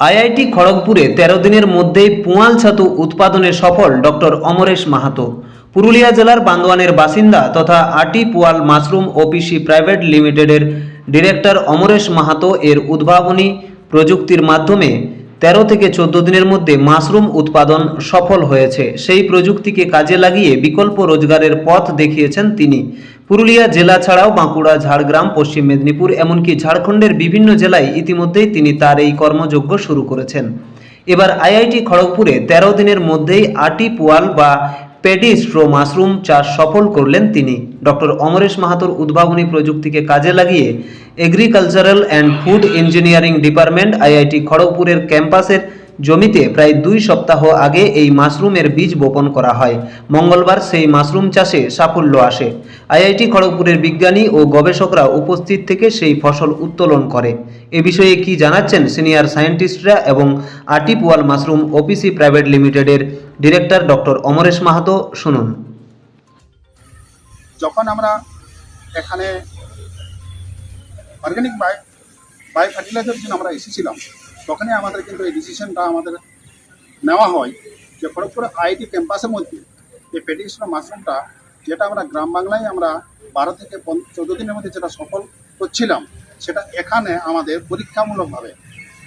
IIT খড়গপুরে তেরো দিনের মধ্যেই পুয়াল ছাতু উৎপাদনে সফল ডক্টর অমরেশ মাহাতো। পুরুলিয়া জেলার বান্দোয়ানের বাসিন্দা তথা Ati Puyal mushroom OPC private লিমিটেডের ডিরেক্টর অমরেশ মাহাতো এর উদ্ভাবনী প্রযুক্তির মাধ্যমে তেরো থেকে চোদ্দ দিনের মধ্যে মাশরুম উৎপাদন সফল হয়েছে। সেই প্রযুক্তিকে কাজে লাগিয়ে বিকল্প রোজগারের পথ দেখিয়েছেন তিনি। পুরুলিয়া জেলা ছাড়াও বাঁকুড়া, ঝাড়গ্রাম, পশ্চিম মেদিনীপুর, এমনকি ঝাড়খণ্ডের বিভিন্ন জেলায় ইতিমধ্যেই তিনি তার এই কর্মযজ্ঞ শুরু করেছেন। এবার আইআইটি খড়গপুরে তেরো দিনের মধ্যেই আটি পোয়াল বা পেডি স্ট্রো মাশরুম চাষ সফল করলেন তিনি। ডক্টর অমরেশ মাহাতোর উদ্ভাবনী প্রযুক্তিকে কাজে লাগিয়ে agricultural and food engineering department IIT খড়গপুরের ক্যাম্পাসের জমিতে প্রায় দুই সপ্তাহ আগে এই মাশরুমের বীজ বপন করা হয়। মঙ্গলবার সেই মাশরুম চাষে সাফল্য আসে। আইআইটি খড়গপুরের বিজ্ঞানী ও গবেষকরা উপস্থিত থেকে সেই ফসল উত্তোলন করে। এ বিষয়ে কি জানাচ্ছেন সিনিয়র সায়েন্টিস্টরা এবং আটিপুয়াল মাশরুম ওপিসি প্রাইভেট লিমিটেডের ডিরেক্টর ডক্টর অমরেশ মাহাতো শুনুন। যখন আমরা এখানে অর্গানিক বাই বাই ফার্টিলাইজার জন্য আমরা এসেছিলাম তখনই আমাদের কিন্তু এই ডিসিশনটা আমাদের নেওয়া হয় যে খড়গপুর আইটি ক্যাম্পাসের মধ্যে এই পেডিস্ট্রা মাশরুমটা যেটা আমরা গ্রাম বাংলায় আমরা বারো থেকে চোদ্দ দিনের মধ্যে যেটা সফল করছিলাম, সেটা এখানে আমাদের পরীক্ষামূলকভাবে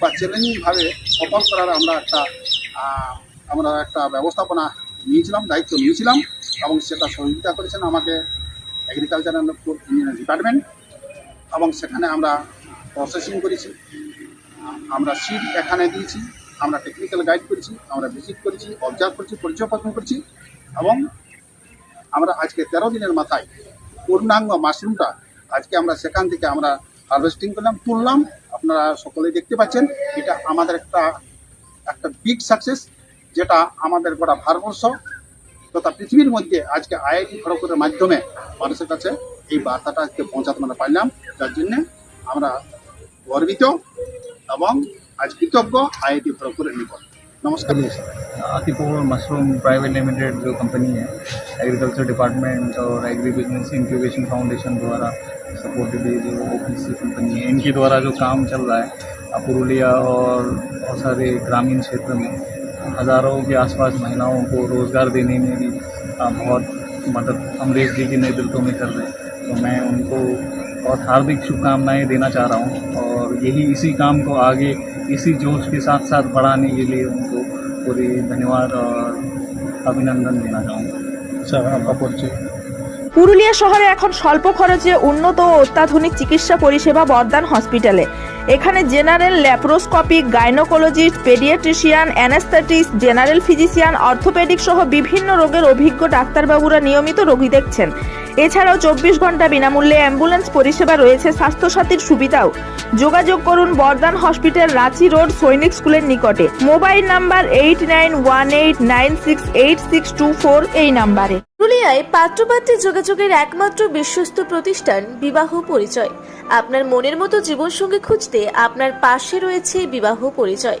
বা চ্যালেঞ্জিংভাবে সফল করার আমরা একটা আমরা একটা ব্যবস্থাপনা নিয়েছিলাম, দায়িত্ব নিয়েছিলাম এবং সেটা সহযোগিতা করেছেন আমাকে এগ্রিকালচার অ্যান্ড ফুড ডিপার্টমেন্ট এবং সেখানে আমরা প্রসেসিং করেছি। আমরা সিট এখানে দিয়েছি, আমরা টেকনিক্যাল গাইড করেছি, আমরা ভিজিট করেছি অবজার্ভ করেছি পর্যবেক্ষণ করেছি এবং আমরা আজকে তেরো দিনের মাথায় পূর্ণাঙ্গ মাশরুমটা আজকে আমরা সেখান থেকে আমরা হারভেস্টিং করলাম, তুললাম। আপনারা সকলেই দেখতে পাচ্ছেন, এটা আমাদের একটা একটা বিগ সাকসেস যেটা আমাদের গোটা ভারতবর্ষ তথা পৃথিবীর মধ্যে আজকে আইআইটি খড়গপুরের মাধ্যমে মানুষের কাছে এই বার্তাটা আজকে পৌঁছাতে আমরা পারলাম। যার জন্যে আমরা গর্বিত। এবং আজ কৃতজ্ঞ আইআইটি খড়গপুরের নিকট নমস্কার आतिपुर मशरूम प्राइवेट लिमिटेड जो कंपनी है एग्रीकल्चर डिपार्टमेंट और एग्री बिजनेस इंक्यूबेशन फाउंडेशन द्वारा सपोर्टेड ये जो ओ कंपनी है इनके द्वारा जो काम चल रहा है अ, पुरुलिया और बहुत सारे ग्रामीण क्षेत्र में हज़ारों के आसपास महिलाओं को रोज़गार देने में भी अ, बहुत मदद अमरीश जी के नेतृत्व में कर रहे हैं तो मैं उनको बहुत हार्दिक शुभकामनाएं देना चाह रहा हूँ और यही इसी काम को आगे इसी जोश के साथ साथ बढ़ाने के लिए उनको पूरी धन्यवाद और अभिनंदन देना चाहूँगा স্যার আপনার পরিচয় পুরুলিয়া শহরে এখন স্বল্প খরচে উন্নত ও অত্যাধুনিক চিকিৎসা পরিষেবা বর্ধমান হসপিটালে এখানে general laparoscopic gynaecologist paediatrician anaesthetist general physician orthopaedic সহ বিভিন্ন রোগের অভিজ্ঞ ডাক্তারবাবুরা নিয়মিত রোগী দেখছেন এছাড়াও চব্বিশ ঘণ্টা বিনামূল্যে অ্যাম্বুলেন্স, পরিষেবা রয়েছে, স্বাস্থ্যসাথীর সুবিধাও। যোগাযোগ করুন বর্ধমান হসপিটাল, রাঁচি রোড, সৈনিক স্কুলের নিকটে। Mobile number eight nine one eight nine six eight six two four এই নাম্বারে। পুরুলিয়ায় পাত্রপাত্রী যোগাযোগের একমাত্র বিশ্বস্ত প্রতিষ্ঠান বিবাহ পরিচয়। আপনার মনের মতো জীবনসঙ্গী খুঁজতে আপনার পাশে রয়েছে বিবাহ পরিচয়।